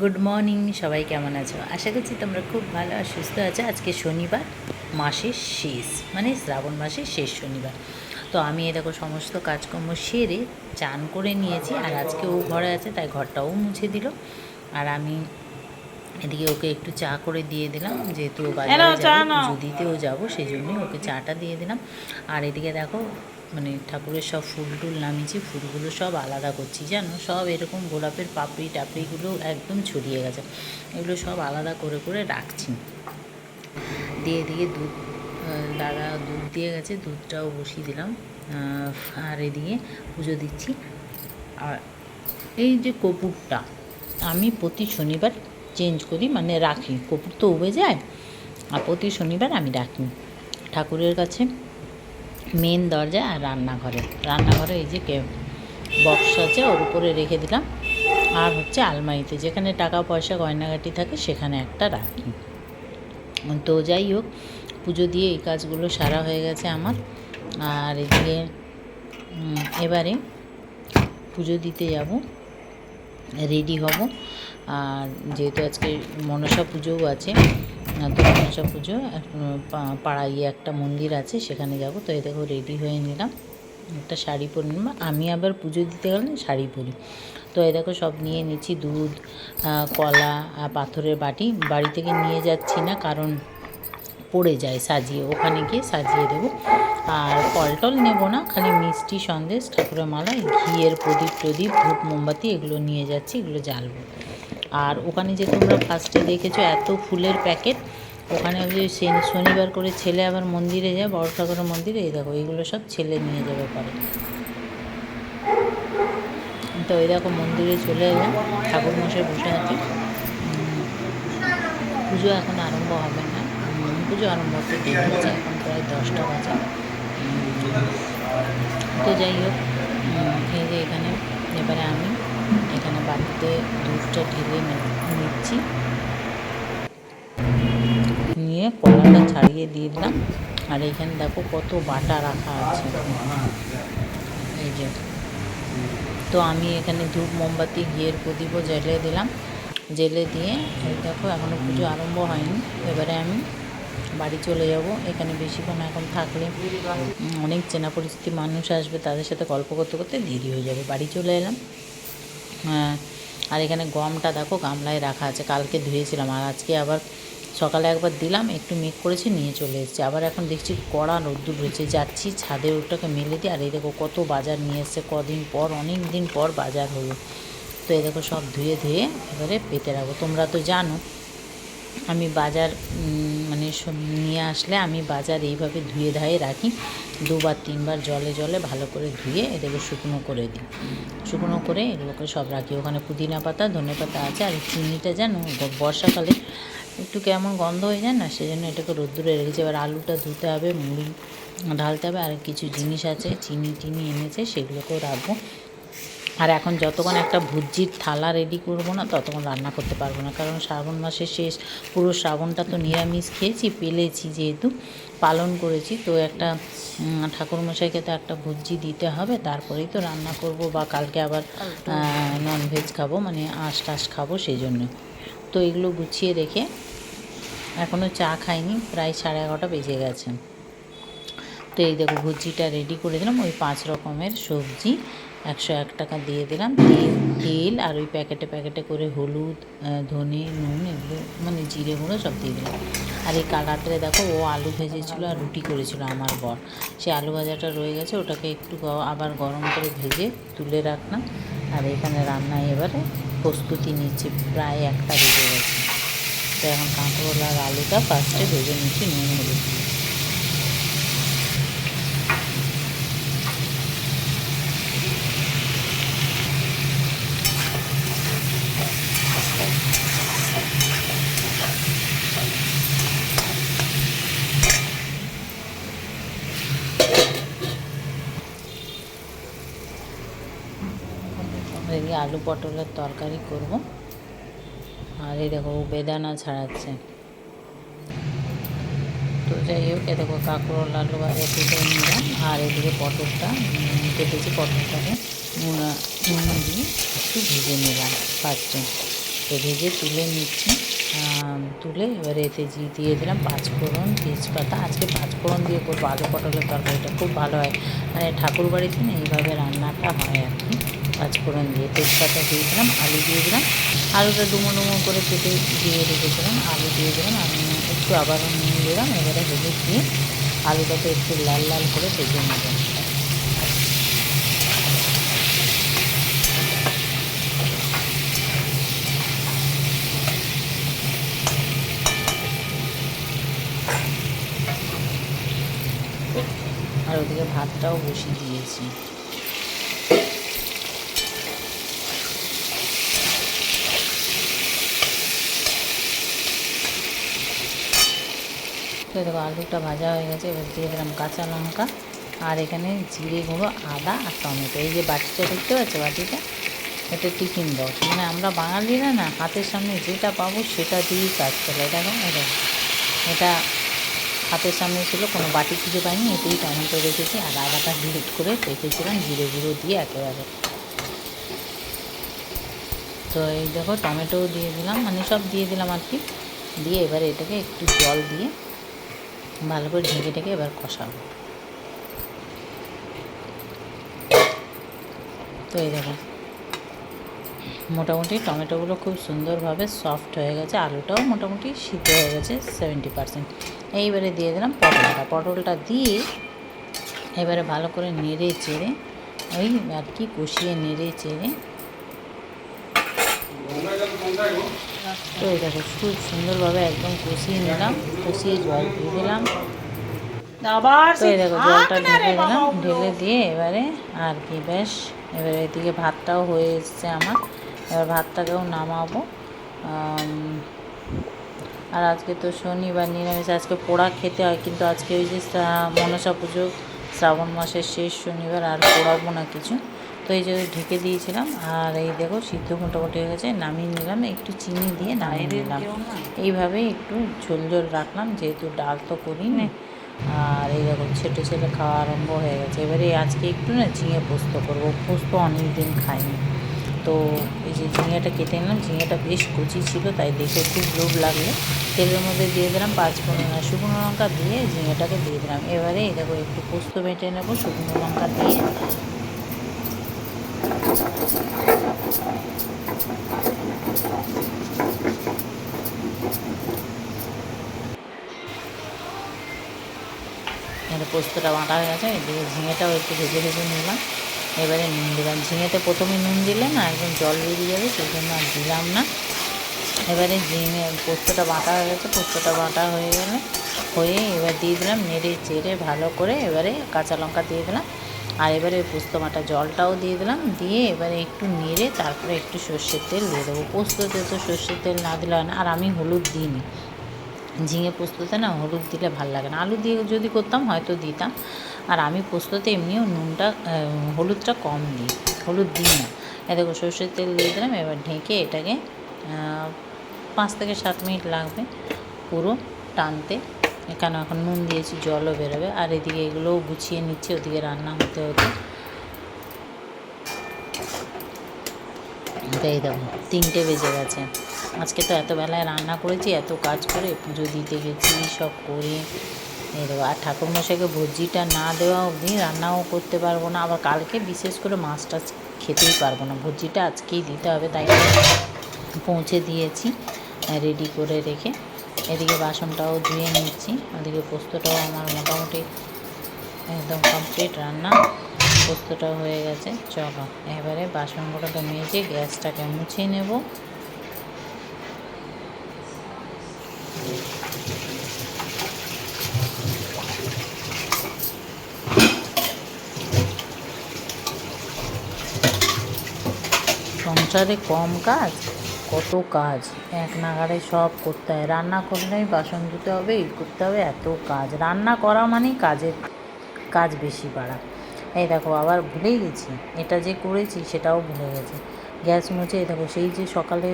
Good morning সবাই কেমন আছো? আশা করছি তোমরা খুব ভালো আর সুস্থ আছো। আজকে শনিবার মাসের শেষ মানে শ্রাবণ মাসের শেষ শনিবার। তো আমি এ দেখো সমস্ত কাজকর্ম সেরে চান করে নিয়েছি আর আজকে ও ঘরে আছে তাই ঘরটাও মুছে দিল। আর আমি এদিকে ওকে একটু চা করে দিয়ে দিলাম যেহেতু ও বাজারে এনাও যাবে, দিতেও যাব সেই জন্যই ওকে চাটা দিয়ে দিলাম। আর এদিকে দেখো মানে ঠাকুরের সব ফুল টুল নামিয়েছি, ফুলগুলো সব আলাদা করছি, জানো? সব এরকম গোলাপের পাপড়ি টাপড়িগুলো একদম ছড়িয়ে গেছে। এগুলো সব আলাদা করে করে রাখছি। দিয়ে দিয়ে দুধ দাদা দুধ দিয়ে গেছে, দুধটাও বসিয়ে দিলাম। আর এদিকে পুজো দিচ্ছি। আর এই যে কপুরটা আমি প্রতি শনিবার চেঞ্জ করি মানে রাখি। কপুর তো উবে যায়, আর প্রতি শনিবার আমি রাখি। ঠাকুরের কাছে মেন দরজা আর রান্নাঘরে। রান্নাঘরে এই যে কে বক্স আছে, ওর উপরে রেখে দিলাম। আর হচ্ছে আলমারিতে, যেখানে টাকা পয়সা গয়নাগাটি থাকে, সেখানে একটা রাখি। তো যাই হোক, পুজো দিয়ে এই কাজগুলো সারা হয়ে গেছে আমার। আর এদিকে এবারে পুজো দিতে যাব রেডি হব। আর যেহেতু আজকে মনসা পুজোও আছে আহ, তো পুজো পাড়ায় একটা মন্দির আছে সেখানে যাব। তো এই দেখো রেডি হয়ে নিলাম। একটা শাড়ি পরে নিলাম আমি আবার পুজো দিতে গেলে শাড়ি পরি। তো এই দেখো সব নিয়ে নিচ্ছি দুধ কলা পাথরের বাটি। বাড়ি থেকে নিয়ে যাচ্ছি না কারণ পড়ে যায় সাজিয়ে। ওখানে গিয়ে সাজিয়ে দেবো। আর ফল টল নেব না খালি মিষ্টি সন্দেশ ঠাকুরের মালা ঘিয়ের প্রদীপ প্রদীপ ধূপ মোমবাতি এগুলো নিয়ে যাচ্ছি এগুলো জ্বালবো। আর ওখানে যে তোমরা ফার্স্টে দেখেছ এত ফুলের প্যাকেট ওখানে যে শনি- শনিবার করে ছেলে আবার মন্দিরে যায়, বড় ঠাকুরের মন্দিরে, এই দেখো এগুলো সব ছেলে নিয়ে যাবে পরে তো এই দেখো মন্দিরে চলে এলাম ঠাকুর মশাই বসে আছে পুজো এখন আরম্ভ হবে না পুজো আরম্ভ হতে হচ্ছে, এখন প্রায় দশটা বাজে। তো যাই হোক এই যে এখানে, এবারে আমি বাড়িতে দুধটা ঢেলে নিচ্ছি। নিয়ে কলাটা ছাড়িয়ে দিয়ে দিলাম। আর এখানে দেখো কত বাটা রাখা আছে। এই যে। তো আমি এখানে ধূপ, মোমবাতি, ঘিয়ের প্রদীপও জ্বেলে দিলাম। জেলে দিয়ে এই দেখো এখনও পুজো আরম্ভ হয়নি। এবারে আমি বাড়ি চলে যাব। এখানে বেশিক্ষণ এখন থাকলে অনেক চেনা পরিস্থিতি মানুষ আসবে, তাদের সাথে গল্প করতে করতে দেরি হয়ে যাবে। বাড়ি চলে এলাম। আর এখানে গমটা দেখো, গামলায় রাখা আছে। কালকে ধুয়েছিলাম। আর আজকে আবার সকালে একবার দিলাম, একটু মেঘ করেছি, নিয়ে চলে এসেছি। আবার এখন দেখছি কড়া রোদ্দুর রয়েছে যাচ্ছি ছাদে ওটাকে মেলে দিই আর এই দেখো কত বাজার নিয়ে এসছে। কদিন পর অনেক দিন পর বাজার হলো। তো এই দেখো সব ধুয়ে ধুয়ে এবারে পেতে রাখব। তোমরা তো জানো, আমি বাজার নিয়ে আসলে আমি বাজার এইভাবে ধুয়ে ধায়ে রাখি। দুবার, তিনবার জলে জলে ভালো করে ধুয়ে এটাকে শুকনো করে দিই। শুকনো করে এগুলোকে সব রাখি। ওখানে পুদিনা পাতা, ধনে পাতা আছে আর চিনিটা গ- বর্ষাকালে একটু কেমন গন্ধ হয়ে যায় না, সেজন্য এটাকে রোদ্দুরে রেখেছি। এবার আলুটা ধুতে হবে, মুড়ি ঢালতে হবে, আর কিছু জিনিস আছে চিনি টিনি এনেছে, সেগুলোকেও রাখব। আর এখন যতক্ষণ একটা ভুজির থালা রেডি করব না ততক্ষণ রান্না করতে পারব না। কারণ শ্রাবণ মাসের শেষ পুরো শ্রাবণটা তো নিরামিষ খেয়েছি পেলেছি যেহেতু পালন করেছি। তো একটা ঠাকুরমশাইকে তো একটা ভুজি দিতে হবে তারপরেই তো রান্না করব বা কালকে আবার ননভেজ খাব মানে আঁশ টাশ খাব সেই জন্য তো এগুলো গুছিয়ে রেখে এখনও চা খাইনি প্রায় সাড়ে এগারোটা বেজে গেছে। তো এই দেখো ভুজিটা রেডি করে দিলাম ওই পাঁচ রকমের সবজি। একশো এক টাকা দিয়ে দিলাম। তেল তেল আর ওই প্যাকেটে প্যাকেটে করে হলুদ ধনে, নুন এগুলো মানে জিরে গুঁড়ো সব দিয়ে দিলাম। আর এই কাল রাত্রে দেখো, ও আলু ভেজেছিলো আর রুটি করেছিল আমার বর। সে আলু ভাজাটা রয়ে গেছে, ওটাকে একটু আবার গরম করে ভেজে তুলে রাখলাম। আর এখানে রান্নায় এবারে প্রস্তুতি নিচ্ছি, প্রায় একটা বেজে গেছে। তো এখন কাঁকরোল আর আলুটা ফার্স্টে ভেজে নিচ্ছি, নুন, হলুদ দিয়ে। এদিকে আলু পটলের তরকারি করব। আর এই দেখো বেদানা ছাড়াচ্ছে। তো যাই হোক, এ দেখো, কাঁকরোল, আলু ভাজা কেটে নিলাম। আর এদিকে পটলটা কেটেছি পটলটাকে। নুন নুন দিয়ে একটু ভেজে নিলাম তো তো ভেজে তুলে নিচ্ছি। তুলে এবারে এতে জি, দিয়ে দিলাম পাঁচফোড়ন তেজপাতা। আজকে পাঁচফোড়ন দিয়ে করব, আলু পটলের তরকারিটা খুব ভালো হয়। মানে ঠাকুর বাড়িতে না এইভাবে রান্নাটা হয় আর কি। পাঁচফোড়ন দিয়ে তেজপাতা দিয়ে দিলাম, আলু দিয়ে দিলাম। আলুটা ডুমো ডুমো করে কেটে দিয়ে রেখেছিলাম, আলু দিয়ে দিলাম। আমি একটু আবারও নিয়ে দিলাম, এবারে হলুদ দিয়ে আলুটাকে একটু লাল লাল করে ভেজে নেবেন আর ওদিকে ভাতটাও বসিয়ে দিয়েছি। তো দেখো আলুটা ভাজা হয়ে গেছে, এবার দিয়ে দিলাম কাঁচা লঙ্কা। আর এখানে জিরে গুঁড়ো, আদা আর টমেটো। এই যে বাটিটা দেখতে পাচ্ছ বাটিটা? এটা টিফিন বক্স। মানে আমরা বাঙালিরা না, হাতের সামনে যেটা পাবো সেটা দিয়েই কাজ চলে দেখো দেখো। এটা হাতের সামনে ছিল, কোনো বাটি খুঁজে পাইনি, এতেই টমেটো রেখেছি। আর আদাটা হিট করে রেখেছিলাম, জিরে গুঁড়ো দিয়ে একেবারে। তো এই দেখো, টমেটোও দিয়ে দিলাম মানে সব দিয়ে দিলাম আর কি। দিয়ে এবারে এটাকে একটু জল দিয়ে ভালো করে ঢেকে ঢেকে এবার কষাবো। তো এই দেখো, মোটামুটি টমেটোগুলো খুব সুন্দরভাবে সফট হয়ে গেছে, আলুটাও মোটামুটি সিদ্ধ হয়ে গেছে সেভেন্টি পারসেন্ট এইবারে দিয়ে দিলাম পটলটা। পটলটা দিয়ে এবারে ভালো করে নেড়ে চেড়ে ওই আর কি কষিয়ে নেড়ে চেড়ে তো এই দেখো খুব সুন্দরভাবে একদম কষিয়ে নিলাম কষিয়ে জল দিয়ে দিলাম। তো এই দেখো জলটা ঢেলে দিলাম ঢেলে দিয়ে এবারে আর কি বেশ এবারে এদিকে ভাতটাও হয়ে এসছে আমার। এবার ভাতটাকেও নামাবো। আর আজকে তো শনিবার নিরামিষ আজকে পোড়া খেতে হয় কিন্তু আজকে ওই যে মনসা পুজো শ্রাবণ মাসের শেষ শনিবার আর পোড়াবো না কিছু। এই যে ঢেকে দিয়েছিলাম আর এই দেখো সিদ্ধ মোটামুটি হয়ে গেছে নামিয়ে নিলাম একটু চিনি দিয়ে নামিয়ে নিলাম। এইভাবে একটু ঝোল ঝোল রাখলাম যেহেতু ডাল তো করি করিনি। আর এই দেখো ছেটে ছেলে খাওয়া আরম্ভ হয়ে গেছে। এবারে আজকে একটু না ঝিঙে পোস্ত করব পোস্ত অনেক দিন খাইনি। তো এই যে ঝিঙেটা কেটে নিলাম ঝিঙেটা বেশ কচি ছিল তাই দেখে খুব লোভ লাগল। তেলের মধ্যে দিয়ে দিলাম পাঁচ আর শুকনো লঙ্কা দিয়ে ঝিঙেটাকে দিয়ে দিলাম। এবারে এই দেখো একটু পোস্ত বেটে নেব শুকনো লঙ্কা দিয়ে পোস্তটা বাঁটা হয়ে গেছে, এদিকে ঝিঙেটাও একটু ভেজে ভেজে নিলাম। এবারে নুন দিলাম। ঝিঙেতে প্রথমে নুন দিলে না একদম জল বেরিয়ে যাবে, সেই জন্য আর দিলাম না। এবারে ঝিঙে, পোস্তটা বাঁটা হয়ে গেছে, পোস্তটা বাঁটা হয়ে গেলে, হয়ে এবার দিয়ে দিলাম নেড়ে চেড়ে ভালো করে এবারে কাঁচা লঙ্কা দিয়ে দিলাম। আর এবারে পোস্ত বাটা জলটাও দিয়ে দিলাম। দিয়ে এবারে একটু নেড়ে তারপরে একটু সর্ষের তেল দিয়ে দেবো। পোস্ততে তো সর্ষের তেল না দিলে হয় না। আর আমি হলুদ দিইনি। ঝিঙে পোস্ততে না হলুদ দিলে ভালো লাগে না। আলু দিয়ে যদি করতাম হয়তো দিতাম। আর আমি পোস্ততে এমনিও নুনটা হলুদটা কম দিই। হলুদ দিই না। এ দেখো সর্ষের তেল দিয়ে দিলাম। এবার ঢেকে এটাকে পাঁচ থেকে সাত মিনিট লাগবে পুরো টানতে। কেন? এখন নুন দিয়েছি, জলও বেরোবে। আর এদিকে এগুলোও গুছিয়ে নিচ্ছি, ওদিকে রান্না হতে হতে। এই দেখো, তিনটে বেজে গেছে। আজকে তো এত বেলায় রান্না করেছি, এত কাজ করে পুজো দিতে গেছি, সব করে। এই দেখো, আর ঠাকুরমশাইকে ভোজিটা না দেওয়া অবধি রান্নাও করতে পারব না। আবার কালকে বিশেষ করে মাছ টাছ খেতেই পারব না। ভোজিটা আজকেই দিতে হবে, তাই পৌঁছে দিয়েছি রেডি করে রেখে। এদিকে বাসনটাও ধুয়ে নিচ্ছি, ওদিকে পোস্তটাও আমার মোটামুটি একদম কমপ্লিট রান্না। পোস্তটাও হয়ে গেছে, চলো এবারে বাসনগুলোকে মেজে গ্যাসটাকে মুছে নেব। সংসারে কম কাজ? কত কাজ। এক নাগাড়ে সব করতে হয়। রান্না করলেই বাসন ধুতে হবে এই করতে হবে, এত কাজ। রান্না করা মানেই কাজের কাজ বেশি বাড়া। এই দেখো, আবার ভুলেই গেছি। এটা যে করেছি সেটাও ভুলে গেছি। গ্যাস মুছে, এই দেখো, সেই যে সকালে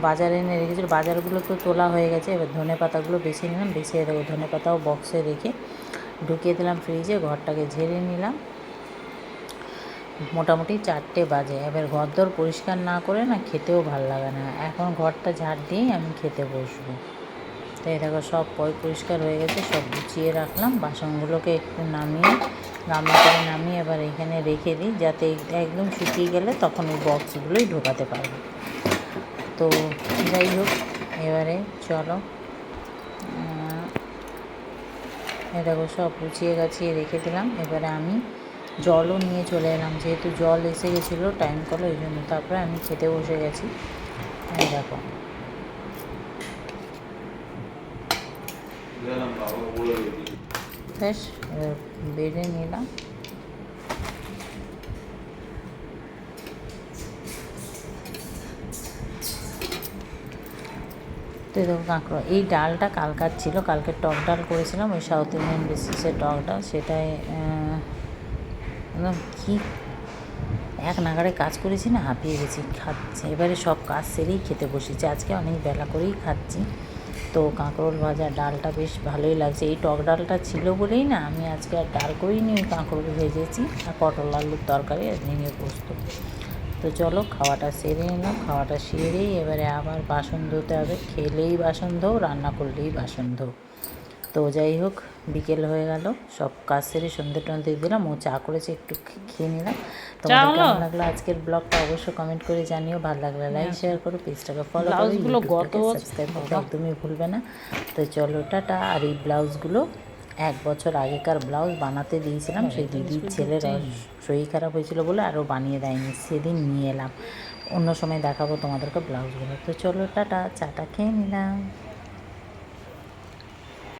বাজারে এনে রেখেছিল, বাজারগুলো তো তোলা হয়ে গেছে। এবার ধনে পাতাগুলো বেছে নিলাম, বেছে দেখো, ধনে পাতাও বক্সে রেখে ঢুকিয়ে দিলাম ফ্রিজে ঘরটাকে ঝেড়ে নিলাম। মোটামুটি চারটে বাজে। এবার ঘরদোর পরিষ্কার না করে না খেতেও ভালো লাগে না। এখন ঘরটা ঝাড় দিয়েই আমি খেতে বসবো। তো এই দেখো সব পয় পরিষ্কার হয়ে গেছে, সব গুছিয়ে রাখলাম। বাসনগুলোকে একটু নামিয়ে গামলা করে নামিয়ে এবার এখানে রেখে দিই, যাতে একদম শুকিয়ে গেলে তখন ওই বক্সগুলোই ঢোকাতে পারব। তো যাই হোক, এবারে চলো। এ দেখো সব গুছিয়ে গাছিয়ে রেখে দিলাম। এবারে আমি জলও নিয়ে চলে এলাম। যেহেতু জল এসে গেছিল টাইম কল, ওই জন্য। তারপরে আমি খেতে বসে গেছি। দেখো। বেশ বেড়ে নিলাম। তো কাঁকড়ো। এই ডালটা কালকার ছিল, কালকে টক ডাল করেছিলাম, ওই সাউথ ইন্ডিয়ান বেসিসের টক ডাল সেটাই একদম কী? এক নাগাড়ে কাজ করেছি না, হাঁপিয়ে গেছি, খাচ্ছি। এবারে সব কাজ সেরেই খেতে বসেছি। আজকে অনেক বেলা করেই খাচ্ছি। তো কাঁকরোল ভাজা, ডালটা বেশ ভালোই লাগছে। এই টক ডালটা ছিল বলেই না, আমি আজকে আর ডাল করিনি, ওই কাঁকরোল ভেজেছি আর পটল আলুর তরকারি আর ঝিঙে পোস্ত। তো চলো, খাওয়াটা সেরে নিলাম খাওয়াটা সেরেই এবারে আবার বাসন ধুতে হবে। খেলেই বাসন ধো রান্না করলেই বাসন ধো তো যাই হোক বিকেল হয়ে গেল সব কাজ সেরে সন্ধে টন্ধে দিলাম। ও চা করেছে একটু খেয়ে নিলাম। তোমাদের কেমন লাগল আজকের ব্লগটা? অবশ্যই কমেন্ট করে জানিও। ভালো লাগলে লাইক শেয়ার করো পেজটাকে ফলো করো ব্লাউজগুলো গত বছর- সাবস্ক্রাইব করতে একদমই ভুলবে না। তো চলো টাটা। আর এই ব্লাউজগুলো এক বছর আগেকার ব্লাউজ বানাতে দিয়েছিলাম। সেই দিদির ছেলের শরীর খারাপ হয়েছিল বলে আরও বানিয়ে দেয়নি। সেদিন নিয়ে এলাম। অন্য সময় দেখাবো তোমাদেরকে ব্লাউজগুলো। তো চলো টাটা। চাটা খেয়ে নিলাম।